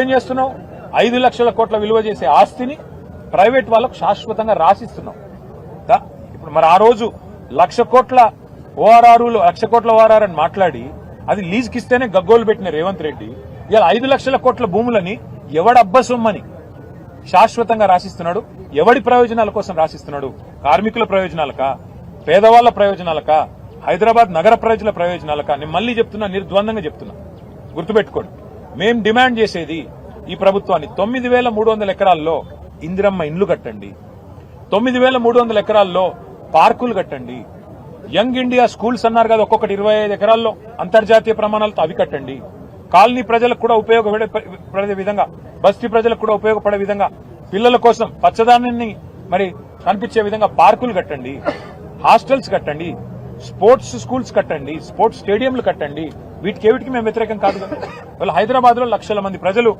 ఏం చేస్తున్నావు? ఐదు లక్షల కోట్ల విలువ చేసే ఆస్తిని ప్రైవేట్ వాళ్ళకు శాశ్వతంగా రాసిస్తున్నాం ఇప్పుడు మరి ఆ రోజు లక్ష కోట్ల ఓఆర్ఆర్ లక్ష కోట్ల ఓఆర్ఆర్ అని మాట్లాడి అది లీజ్కి ఇస్తేనే గగ్గోలు పెట్టిన రేవంత్ రెడ్డి ఇలా ఐదు లక్షల కోట్ల భూములని ఎవడబ్బసొమ్మని శాశ్వతంగా రాసిస్తున్నాడు? ఎవడి ప్రయోజనాల కోసం రాసిస్తున్నాడు? కార్మికుల ప్రయోజనాలకా? పేదవాళ్ళ ప్రయోజనాలకా? హైదరాబాద్ నగర ప్రజల ప్రయోజనాలకా? నేను మళ్ళీ చెప్తున్నా నిర్ద్వందంగా చెప్తున్నా. గుర్తుపెట్టుకోండి. మేం డిమాండ్ చేసేది ఈ ప్రభుత్వాన్ని తొమ్మిది వేల మూడు వందల ఎకరాల్లో ఇందిరమ్మ ఇండ్లు కట్టండి. తొమ్మిది వేల మూడు వందల ఎకరాల్లో పార్కులు కట్టండి. యంగ్ ఇండియా స్కూల్స్ అన్నారు కదా ఒక్కొక్కటి ఇరవై ఐదు ఎకరాల్లో అంతర్జాతీయ ప్రమాణాలతో అవి కట్టండి. కాలనీ ప్రజలకు కూడా ఉపయోగపడే పడే విధంగా బస్తీ ప్రజలకు కూడా ఉపయోగపడే విధంగా పిల్లల కోసం పచ్చదానాన్ని మరి కనిపించే విధంగా పార్కులు కట్టండి. హాస్టల్స్ కట్టండి. స్పోర్ట్స్ స్కూల్స్ కట్టండి. స్పోర్ట్స్ స్టేడియంలు కట్టండి. వీటికి ఏమిటికి మేము వ్యతిరేకం కాదు కదా. వాళ్ళు హైదరాబాద్లో లక్షల మంది ప్రజలు